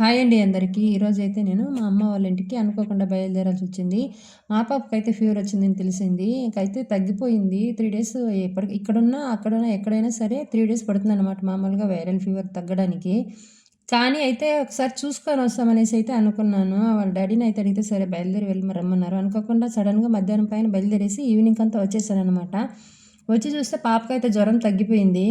Hi అండి అందరికీ. ఈరోజు అయితే నేను మా అమ్మ వాళ్ళ ఇంటికి అనుకోకుండా బయలుదేరాల్సి వచ్చింది. మా పాపకి అయితే ఫీవర్ వచ్చిందని తెలిసింది. ఇంకైతే తగ్గిపోయింది. త్రీ డేస్ ఎప్పటికి ఇక్కడున్నా అక్కడున్నా ఎక్కడైనా సరే త్రీ డేస్ పడుతుంది అనమాట మామూలుగా వైరల్ ఫీవర్ తగ్గడానికి. కానీ అయితే ఒకసారి చూసుకొని వస్తామనేసి అయితే అనుకున్నాను. వాళ్ళ డాడీని అయితే అడిగితే సరే బయలుదేరి వెళ్ళి రమ్మన్నారు. అనుకోకుండా సడన్గా మధ్యాహ్నం పైన బయలుదేరేసి ఈవినింగ్ అంతా వచ్చేసాను అనమాట వచ్చి చూస్తే పాపకైతే జ్వరం తగ్గిపోయింది.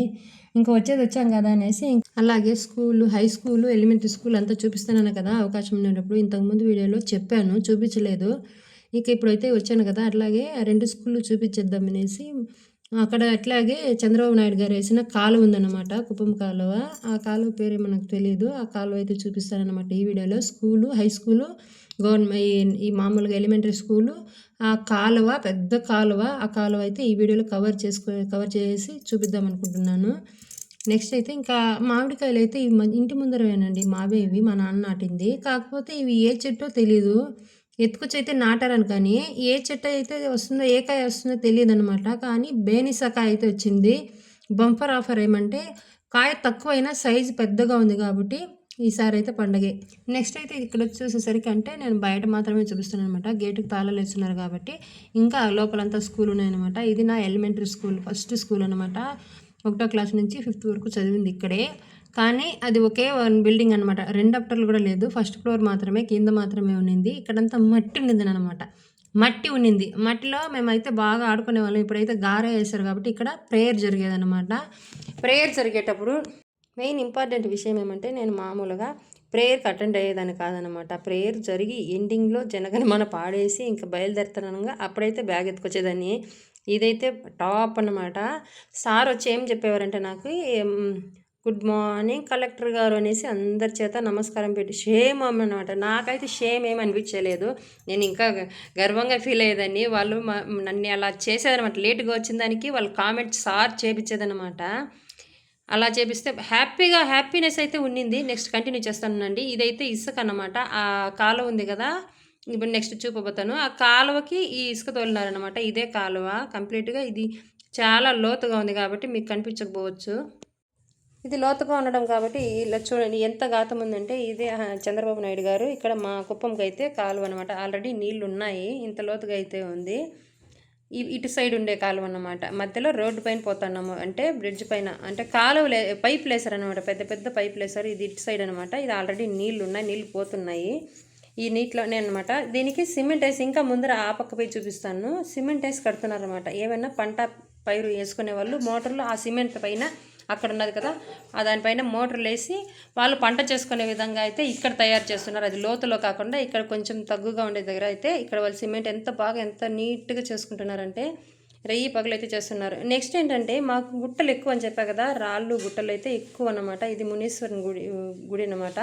ఇంకా వచ్చేది వచ్చాం కదా అనేసి అలాగే school high school elementary school అంతా చూపిస్తున్నాను కదా అవకాశం ఉండేటప్పుడు. ఇంతకుముందు వీడియోలో చెప్పాను చూపించలేదు. ఇంకా ఇప్పుడైతే వచ్చాను కదా అట్లాగే రెండు స్కూళ్ళు చూపించేద్దాం అనేసి అక్కడ అట్లాగే చంద్రబాబు నాయుడు గారు వేసిన కాలువ ఉందన్నమాట కుప్పం కాలువ. ఆ కాలువ పేరే మనకు తెలియదు ఆ కాలువ అయితే చూపిస్తానమాట ఈ వీడియోలో. స్కూలు హై స్కూలు గవర్నమెంట్ ఈ మామూలుగా ఎలిమెంటరీ స్కూలు ఆ కాలువ పెద్ద కాలువ ఆ కాలువ అయితే ఈ వీడియోలో కవర్ చేసుకో కవర్ చేసి చూపిద్దాం అనుకుంటున్నాను. నెక్స్ట్ అయితే ఇంకా మామిడికాయలు అయితే ఇవి ఇంటి ముందరవేనండి మావే ఇవి మా నాన్న నాటింది. కాకపోతే ఇవి ఏ చెట్టో తెలీదు. ఎత్తుకొచ్చి అయితే నాటారని కానీ ఏ చెట్టు అయితే వస్తుందో ఏ కాయ వస్తుందో తెలియదు అనమాట కానీ బేనిసా కాయ అయితే వచ్చింది. బంపర్ ఆఫర్ ఏమంటే కాయ తక్కువైనా సైజు పెద్దగా ఉంది కాబట్టి ఈసారి అయితే పండగే. నెక్స్ట్ అయితే ఇక్కడ చూసేసరికి అంటే నేను బయట మాత్రమే చూపిస్తున్నాను అనమాట గేటుకు తాళాలు వేస్తున్నారు కాబట్టి ఇంకా లోపలంతా స్కూల్ ఉన్నాయన్నమాట. ఇది నా ఎలిమెంటరీ స్కూల్ ఫస్ట్ స్కూల్ అనమాట ఒకటో క్లాస్ నుంచి ఫిఫ్త్ వరకు చదివింది ఇక్కడే. కానీ అది ఒకే వన్ బిల్డింగ్ అనమాట రెండు అప్టర్లు కూడా లేదు. ఫస్ట్ ఫ్లోర్ మాత్రమే కింద మాత్రమే ఉన్నింది. ఇక్కడంతా మట్టి ఉండింది అనమాట మట్టి ఉన్నింది. మట్టిలో మేమైతే బాగా ఆడుకునే వాళ్ళం ఇప్పుడైతే గారే వేశారు కాబట్టి ఇక్కడ ప్రేయర్ జరిగేదనమాట ప్రేయర్ జరిగేటప్పుడు మెయిన్ ఇంపార్టెంట్ విషయం ఏమంటే నేను మామూలుగా ప్రేయర్కి అటెండ్ అయ్యేదాన్ని కాదనమాట ప్రేయర్ జరిగి ఎండింగ్లో జనగణమన పాడేసి ఇంకా బయలుదేరుతానంగా అప్పుడైతే బ్యాగ్ ఎత్తుకొచ్చేదాన్ని. ఇదైతే టాప్ అనమాట సార్ వచ్చి ఏం చెప్పేవారంటే నాకు గుడ్ మార్నింగ్ కలెక్టర్ గారు అనేసి అందరి చేత నమస్కారం పెట్టి షేమ్ అనమాట నాకైతే షేమ్ ఏమి అనిపించలేదు. నేను ఇంకా గర్వంగా ఫీల్ అయ్యేదాన్ని. వాళ్ళు నన్ను అలా చేసేదనమాట లేట్గా వచ్చిన దానికి వాళ్ళు కామెంట్ సార్ చేపించేదనమాట అలా చేపిస్తే హ్యాపీగా హ్యాపీనెస్ అయితే ఉండింది నెక్స్ట్ కంటిన్యూ చేస్తానండి. ఇదైతే ఇసుక అనమాట ఆ కాలువ ఉంది కదా ఇప్పుడు నెక్స్ట్ చూపబోతాను. ఆ కాలువకి ఈ ఇసుక తోలినారనమాట ఇదే కాలువ. కంప్లీట్గా ఇది చాలా లోతుగా ఉంది కాబట్టి మీకు కనిపించకపోవచ్చు. ఇది లోతుగా ఉండడం కాబట్టి ఇలా చూడండి ఎంత ఘాతం ఉందంటే ఇదే చంద్రబాబు నాయుడు గారు. ఇక్కడ మా కుప్పంకి అయితే కాలువ అనమాట ఆల్రెడీ నీళ్ళు ఉన్నాయి ఇంత లోతుగా అయితే ఉంది. ఇటు సైడ్ ఉండే కాలువ అన్నమాట. మధ్యలో రోడ్డు పైన పోతున్నాము. అంటే బ్రిడ్జ్ పైన. అంటే కాలువలే పైప్ లేసారు అనమాట పెద్ద పెద్ద పైప్ లేసారు. ఇది ఇటు సైడ్ అనమాట ఇది ఆల్రెడీ నీళ్ళు ఉన్నాయి. నీళ్ళు పోతున్నాయి. ఈ నీటిలోనే అనమాట దీనికి సిమెంట్ వేసి ఇంకా ముందర ఆ పక్క పోయి చూపిస్తాను. సిమెంట్ వేసి కడుతున్నారనమాట ఏమైనా పంట పైరు వేసుకునే వాళ్ళు మోటార్లు ఆ సిమెంట్ పైన అక్కడ ఉన్నది కదా. ఆ దానిపైన మోటార్లు వేసి వాళ్ళు పంట చేసుకునే విధంగా అయితే ఇక్కడ తయారు చేస్తున్నారు. అది లోతులో కాకుండా ఇక్కడ కొంచెం తగ్గుగా ఉండే దగ్గర అయితే ఇక్కడ వాళ్ళు సిమెంట్ ఎంత బాగా ఎంత నీట్గా చేసుకుంటున్నారంటే రెయ్యి పగలు అయితే చేస్తున్నారు. నెక్స్ట్ ఏంటంటే మాకు గుట్టలు ఎక్కువ అని చెప్పా కదా రాళ్ళు గుట్టలు అయితే ఎక్కువ అన్నమాట. ఇది మునీశ్వరుని గుడి గుడి అన్నమాట.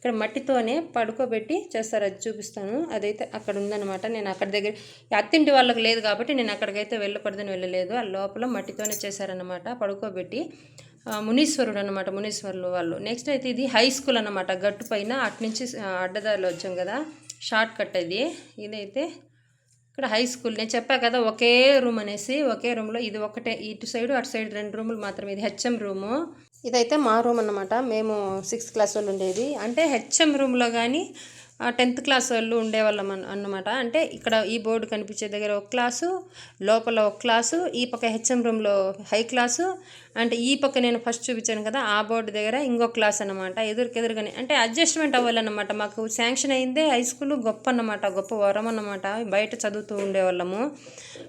ఇక్కడ మట్టితోనే పడుకోబెట్టి చేస్తారు. అది చూపిస్తాను. అదైతే అక్కడ ఉందన్నమాట. నేను అక్కడ దగ్గర అత్తింటి వాళ్ళకి లేదు కాబట్టి నేను అక్కడికైతే వెళ్ళకూడదని వెళ్ళలేదు. ఆ లోపల మట్టితోనే చేశారనమాట పడుకోబెట్టి మునీశ్వరుడు అనమాట మునీశ్వరులు వాళ్ళు. నెక్స్ట్ అయితే ఇది హై స్కూల్ అనమాట గట్టు పైన అట్నుంచి అడ్డదారిలో వచ్చాం కదా. షార్ట్ కట్ ఇది. ఇదైతే ఇక్కడ హై స్కూల్ నేను చెప్పా కదా ఒకే రూమ్ అనేసి. ఒకే రూమ్లో ఇది ఒకటే. ఇటు సైడ్ అటు సైడ్ రెండు రూములు మాత్రమే. ఇది హెచ్ఎం రూము ఇదైతే మా రూమ్ అన్నమాట. మేము సిక్స్త్ క్లాస్ వాళ్ళు ఉండేది. అంటే హెచ్ఎం రూమ్లో కానీ టెన్త్ క్లాస్ వాళ్ళు ఉండేవాళ్ళం అన్నమాట. అంటే ఇక్కడ ఈ బోర్డు కనిపించే దగ్గర ఒక క్లాసు లోపల ఒక క్లాసు ఈ పక్క హెచ్ఎం రూమ్లో హై క్లాసు అంటే ఈ పక్క నేను ఫస్ట్ చూపించాను కదా ఆ బోర్డు దగ్గర ఇంకో క్లాస్ అనమాట ఎదురుకెదురుగానే అంటే అడ్జస్ట్మెంట్ అవ్వాలన్నమాట. మాకు శాంక్షన్ అయిందే హై స్కూల్ గొప్ప అన్నమాట గొప్ప వరం అన్నమాట. బయట చదువుతూ ఉండేవాళ్ళము.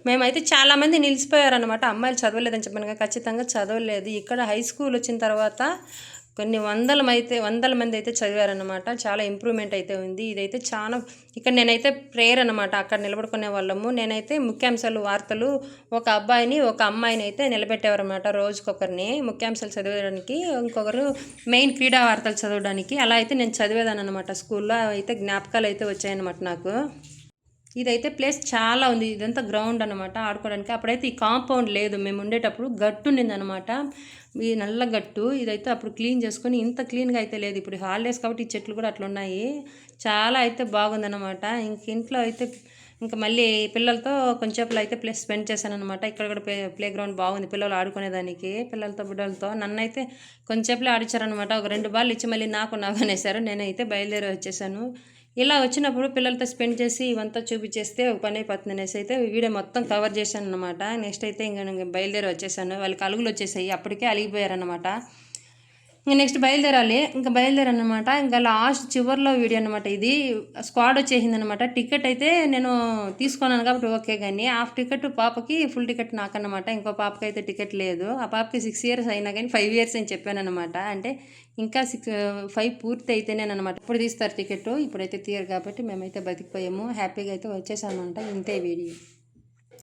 మేమైతే చాలామంది నిలిచిపోయారనమాట అమ్మాయిలు చదవలేదని చెప్పాను ఖచ్చితంగా చదవలేదు. ఇక్కడ హై స్కూల్ వచ్చిన తర్వాత కొన్ని వందల అయితే వందల మంది అయితే చదివారనమాట చాలా ఇంప్రూవ్మెంట్ అయితే ఉంది. ఇదైతే చాలా ఇక్కడ నేనైతే ప్రేయర్ అనమాట అక్కడ నిలబడుకునే వాళ్ళము. నేనైతే ముఖ్యాంశాలు వార్తలు ఒక అబ్బాయిని ఒక అమ్మాయిని అయితే నిలబెట్టేవారనమాట రోజుకొకరిని. ముఖ్యాంశాలు చదివేయడానికి ఇంకొకరు మెయిన్ క్రీడా వార్తలు చదవడానికి. అలా అయితే నేను చదివేదాను అనమాట స్కూల్లో. అయితే జ్ఞాపకాలు అయితే వచ్చాయన్నమాట నాకు. ఇదైతే ప్లేస్ చాలా ఉంది. ఇదంతా గ్రౌండ్ అనమాట ఆడుకోవడానికి. అప్పుడైతే ఈ కాంపౌండ్ లేదు. మేము ఉండేటప్పుడు గట్టు ఉండిందనమాట ఈ నల్ల గట్టు. ఇదైతే అప్పుడు క్లీన్ చేసుకొని ఇంత క్లీన్గా అయితే లేదు. ఇప్పుడు హాలిడేస్ కాబట్టి ఈ చెట్లు కూడా అట్లా ఉన్నాయి. చాలా అయితే బాగుందనమాట ఇంక ఇంట్లో అయితే ఇంకా మళ్ళీ పిల్లలతో కొంచెంసేపు అయితే ప్లే స్పెండ్ చేశాను అనమాట ఇక్కడ కూడా ప్లే ప్లే గ్రౌండ్ బాగుంది పిల్లలు ఆడుకునేదానికి. పిల్లలతో బిడ్డలతో. నన్నైతే కొంచెంసేపులో ఆడిచ్చారనమాట ఒక రెండు బాల్ ఇచ్చి మళ్ళీ నాకు నాకు అనేసారు నేనైతే బయలుదేరి వచ్చేసాను. ఇలా వచ్చినప్పుడు పిల్లలతో స్పెండ్ చేసి ఇవంతా చూపించేస్తే ఒక పని అయిపోతుంది అనేసి అయితే వీడియో మొత్తం కవర్ చేశాను అనమాట నెక్స్ట్ అయితే ఇంకా నేను బయలుదేరి వచ్చేసాను. వాళ్ళకి అలుగులు వచ్చేసాయి. అప్పటికే అలిగిపోయారనమాట ఇంకా నెక్స్ట్ బయలుదేరాలి. ఇంకా బయలుదేరనమాట. ఇంకా లాస్ట్ చివరిలో వీడియో అనమాట ఇది. స్క్వాడ్ వచ్చేసింది అనమాట టికెట్ అయితే నేను తీసుకున్నాను కాబట్టి ఓకే కానీ హాఫ్ టికెట్ పాపకి ఫుల్ టికెట్ నాకన్నమాట. ఇంకో పాపకి అయితే టికెట్ లేదు. ఆ పాపకి సిక్స్ ఇయర్స్ అయినా కానీ ఫైవ్ ఇయర్స్ అని చెప్పాను అనమాట అంటే ఇంకా సిక్స్ ఫైవ్ పూర్తి అయితేనే అనమాట ఇప్పుడు తీస్తారు టికెట్. ఇప్పుడైతే తీయరు కాబట్టి మేమైతే బతికిపోయాము. హ్యాపీగా అయితే వచ్చేసామంట ఇంతే వీడియో.